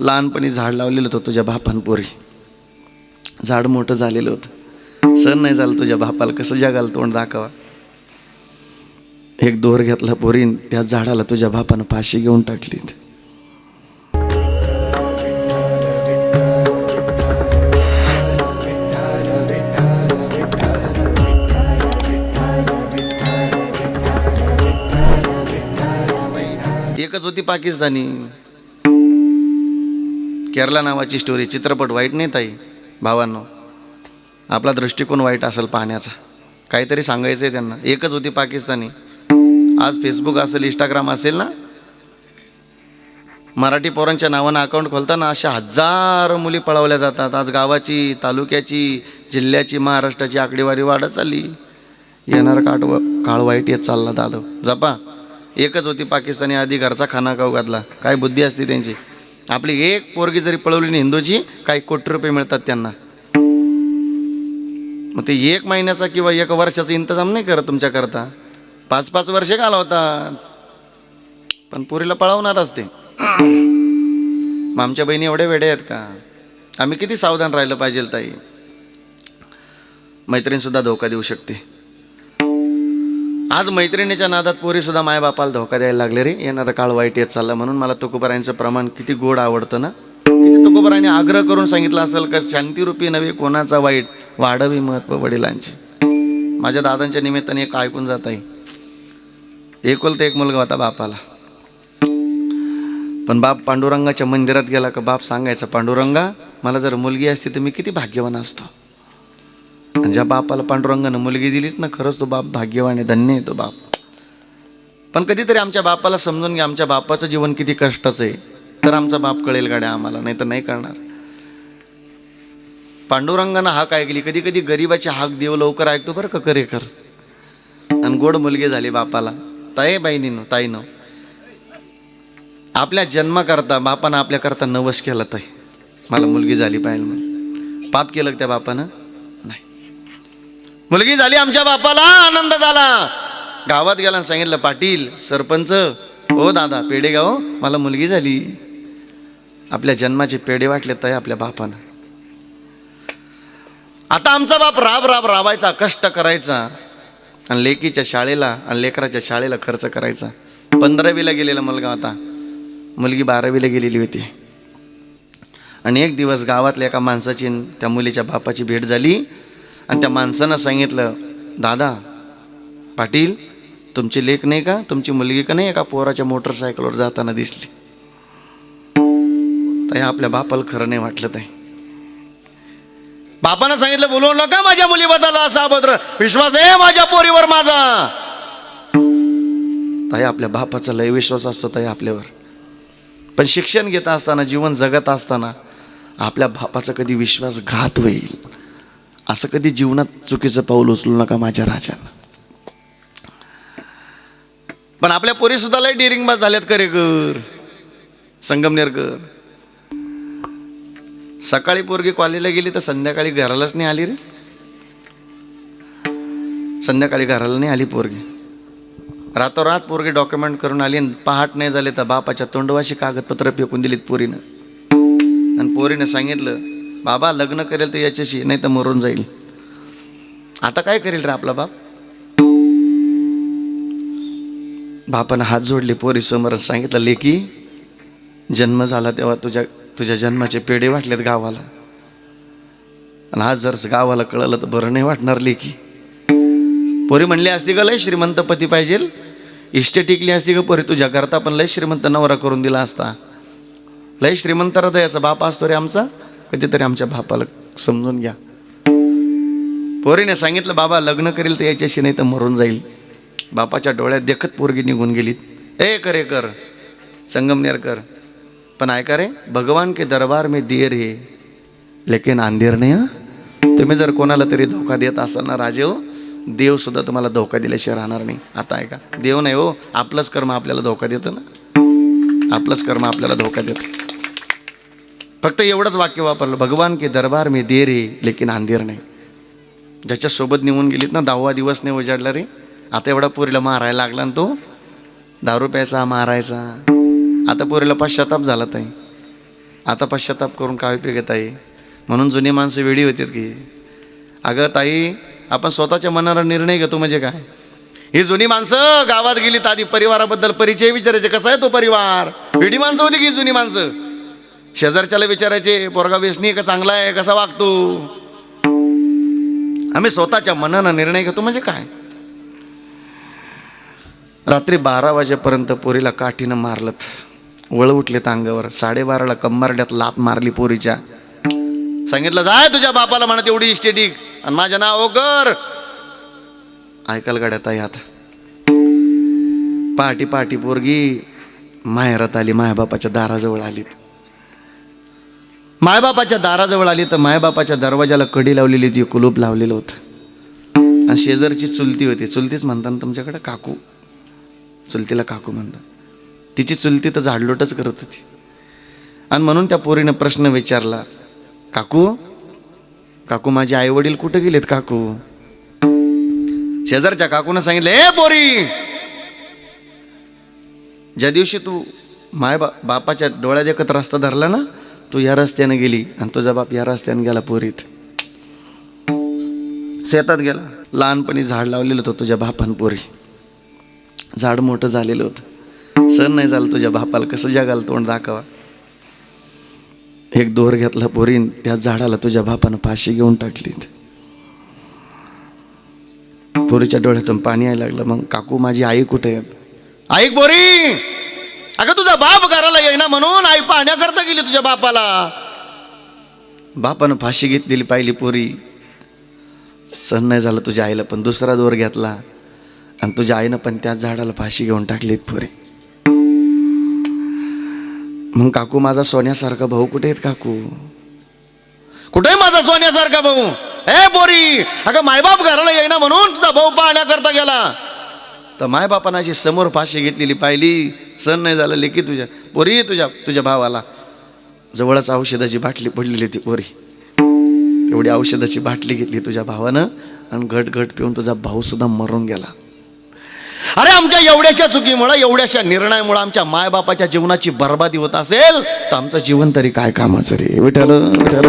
लहानपणी झाड लावलेलं होतं तुझ्या बापान पोरी झाड मोठं झालेलं होतं. सण नाही झालं तुझ्या बापाला कसं जगाला तोंड दाखवा. एक दोर घेतला पोरीन त्या झाडाला तुझ्या बापानं फाशी घेऊन टाकली एकच होती पाकिस्तानी. केरला नावाची स्टोरी चित्रपट वाईट नाही ताई भावांनो. आपला दृष्टिकोन वाईट असेल पाहण्याचा. काहीतरी सांगायचं आहे त्यांना. एकच होती पाकिस्तानी. आज फेसबुक असेल इंस्टाग्राम असेल ना? मराठी पोरांच्या नावानं अकाउंट खोलताना अशा हजार मुली पळवल्या जातात. आज गावाची तालुक्याची जिल्ह्याची महाराष्ट्राची आकडेवारी वाढत चालली. येणार काट काळ वाईट येत चालला दादव. जपा. एकच होती पाकिस्तानी आधी घरचा खाना खाऊ घातला. काय बुद्धी असते त्यांची. आपली एक पोरगी जरी पळवली ना हिंदूची काही कोटी रुपये मिळतात त्यांना. मग ते एक महिन्याचा किंवा एक वर्षाचा इंतजाम नाही करत तुमच्याकरता पाच पाच वर्षे घालवतात पण पुरीला पळवणारच ते. मग आमच्या बहिणी एवढे वेडे आहेत का? आम्ही किती सावधान राहिलं पाहिजे ताई. मैत्रीणसुद्धा धोका देऊ शकते. आज मैत्रिणीच्या नादात पोरीसुद्धा मायबापाला धोका द्यायला लागले रे. येणारा काळ वाईट येत चालला म्हणून मला तुकोबरायांचं प्रमाण किती गोड आवडतं ना? किती तुकोबराने आग्रह करून सांगितलं असेल का शांतिरूपी नव्हे कोणाचा वाईट? वाढवी महत्त्व वडिलांचे. माझ्या दादांच्या निमित्ताने एक ऐकून जात आहे. एकुलता एक मुलगा होता बापाला. पण बाप पांडुरंगाच्या मंदिरात गेला का बाप सांगायचा पांडुरंगा मला जर मुलगी असती तर मी किती भाग्यवान असतो. ज्या बापाला पांडुरंगानं मुलगी दिलीत ना खरंच तो बाप भाग्यवान आहे धन्य आहे तो बाप. पण कधीतरी आमच्या बापाला समजून घ्या आमच्या बापाचं जीवन किती कष्टाचं आहे. तर आमचा बाप कळेल गाड्या आम्हाला नाही तर नाही कळणार. पांडुरंगानं हाक ऐकली कधी कधी गरिबाची हाक देव लवकर ऐकतो बरं का करे कर आणि गोड मुलगी झाली बापाला. ताई बहिणीनं ताईनं. आपल्या जन्माकरता बापानं आपल्याकरता नवस केला ताई. मला मुलगी झाली पाहिजे म्हणून. पाप केलं त्या बापानं? मुलगी झाली आमच्या बापाला आनंद झाला. गावात गेला आणि सांगितलं पाटील सरपंच हो दादा पेडेगाव हो, मला मुलगी झाली. आपल्या जन्माचे पेढे वाटले तय आपल्या बापानं. आता आमचा बाप राब राब राबायचा कष्ट करायचा. आणि लेकीच्या शाळेला आणि लेकराच्या शाळेला खर्च करायचा. पंधरावीला गेलेला मुलगा होता मुलगी बारावीला गेलेली होती. आणि एक दिवस गावातल्या एका माणसाची त्या मुलीच्या बापाची भेट झाली. आणि त्या माणसानं सांगितलं दादा पाटील तुमची लेख नाही का? तुमची मुलगी का नाही एका पोराच्या मोटरसायकलवर जाताना दिसली? ताई आपल्या बापाला खरं नाही वाटलं ताई. बापानं सांगितलं बोलवू नका माझ्या मुलीबद्दल असा अभद्र. विश्वास आहे माझ्या पोरीवर माझा. ताई आपल्या बापाचा लय विश्वास असतो ताई आपल्यावर. पण शिक्षण घेत असताना जीवन जगत असताना आपल्या बापाचा कधी विश्वासघात होईल. असं कधी जीवनात चुकीचं पाऊल उचलू नका माझ्या राजांना. पण आपल्या पोरी सुद्धा लय डिरिंगबाज झाल्यात संगमनेर संगमनेरकर सकाळी पोरगी कॉलेजला गेली तर संध्याकाळी घरालाच नाही आली रे. संध्याकाळी घराला नाही आली पोरगी. रातोरात पोरगी डॉक्युमेंट करून आली आणि पहाट नाही झाले तर बापाच्या तोंडवाशी कागदपत्र फेकून दिलीत पोरीनं. आणि पोरीनं सांगितलं बाबा लग्न करेल तर याच्याशी नाही तर मरून जाईल. आता काय करेल रे आपला बाप? बापानं हात जोडले पोरी समोर सांगितलं लेकी जन्म झाला तेव्हा तुझ्या तुझ्या जन्माचे पेढे वाटलेत गावाला. आणि आज जर गावाला कळलं तर बरं नाही वाटणार लेकी. पोरी म्हणली असती का लय श्रीमंत पती पाहिजे. इष्ट टिकली असती का पोरी तुझ्या करता पण लय श्रीमंत नवरा करून दिला असता. लय श्रीमंत याचा बाप असतो रे आमचा. कधीतरी आमच्या बापाला समजून घ्या. पोरीने सांगितलं बाबा लग्न करेल तर याच्याशी नाही तर मरून जाईल. बापाच्या डोळ्यात देखत पोरगी निघून गेलीत ए करे कर. संगमनेर कर. पण ऐका रे भगवान के दरबार में देर रे लेकिन अंधेर नाही हा. तुम्ही जर कोणाला तरी धोका देत असाल ना राजे हो देव सुद्धा तुम्हाला धोका दिल्याशिवाय राहणार नाही. आता ऐका. देव नाही हो आपलंच कर्म आपल्याला धोका देतं ना. आपलंच कर्म आपल्याला धोका देतं. फक्त एवढंच वाक्य वापरलं भगवान के दरबार मी देर रे लेकिन अंधेर नाही. ज्याच्यासोबत निघून गेलीत ना दहावा दिवस नाही उजाडला रे. आता एवढा पोरीला मारायला लागला ना तो. दारू प्यायचा मारायचा. आता पोरीला पश्चाताप झाला ताई. आता पश्चाताप करून काय उपयोग आहे ताई? म्हणून जुनी माणसं वेळी होती की. अगं ताई आपण स्वतःच्या मनाला निर्णय घेतो म्हणजे काय? ही जुनी माणसं गावात गेली आधी परिवाराबद्दल परिचय विचारायचे. कसा आहे तो परिवार? वेडी माणसं होती की जुनी माणसं? शेजारच्याला विचारायचे पोरगा व्यसनी का? चांगला आहे? कसा वागतो? आम्ही स्वतःच्या मनानं निर्णय घेतो. म्हणजे काय? रात्री बारा वाजेपर्यंत पोरीला काठीनं मारलत. वळ उठलेत अंगावर. साडेबाराला कंबारड्यात लात मारली पोरीच्या. सांगितलं जाय तुझ्या बापाला म्हणत एवढी इस्टेटिक आणि माझ्या नाव कर ऐकाल गाड्यात आहे आता. पहाटी पहाटी पोरगी. माहेरात आली. मायाबापाच्या दाराजवळ आलीत. मायबापाच्या दाराजवळ आली तर मायबापाच्या दरवाजाला कडी लावलेली ती कुलूप लावलेलं होतं. आणि शेजारची चुलती होती. चुलतीच म्हणतात तुमच्याकडे काकू. चुलतीला काकू म्हणतात. तिची चुलती तर झाडलोटच करत होती. आणि म्हणून त्या पोरीनं प्रश्न विचारला काकू काकू माझे आई वडील कुठे गेलेत काकू? शेजारच्या काकूनं सांगितलं ए पोरी ज्या दिवशी तू माय बा बापाच्या डोळ्यात एकत रस्ता धरला ना तू या रस्त्याने गेली आणि तुझा बाप या रस्त्याने गेला पोरीत. शेतात गेला. लहानपणी झाड लावलेलं होतं तुझ्या बापान पोरी. झाड मोठं झालेलं होतं. सण नाही झालं तुझ्या बापाला. कसं जगाला तोंड दाखवा. एक दोर घेतला पोरीन. त्या झाडाला तुझ्या बापानं फाशी घेऊन टाकली पोरीच्या डोळ्यातून पाणी यायला लागलं. मग काकू माझी आई कुठे आहे आई पोरी! अगं तुझा बाप घराला येईना म्हणून आई पाहण्याकरता गेली तुझ्या बापाला. बापानं फाशी घेतलेली पाहिली पोरी. सण नाही झालं तुझ्या आईला पण दुसरा दोर घेतला. आणि तुझ्या आईनं पण त्या झाडाला फाशी घेऊन टाकलीत पोरी. मग काकू माझा सोन्यासारखा भाऊ कुठे आहेत काकू? कुठे आहे माझा सोन्यासारखा भाऊ? ए पोरी! अगं मायबाप घराला येईना म्हणून तुझा भाऊ पाहण्याकरता गेला. तर मायबापानं अशी समोर फाशी घेतलेली पाहिली. सण नाही झालं लेकी तुझ्या पोरी तुझ्या तुझ्या भावाला. जवळच औषधाची बाटली पडलेली ती पोरी. एवढी औषधाची बाटली घेतली तुझ्या भावानं आणि घट घट पिऊन तुझा भाऊ सुद्धा मरून गेला. अरे आमच्या एवढ्याशा चुकीमुळं एवढ्याशा निर्णयामुळे आमच्या मायबापाच्या जीवनाची बर्बादी होत असेल तर आमचं जीवन तरी काय कामाचं रे? विठ्ठल, विठ्ठल.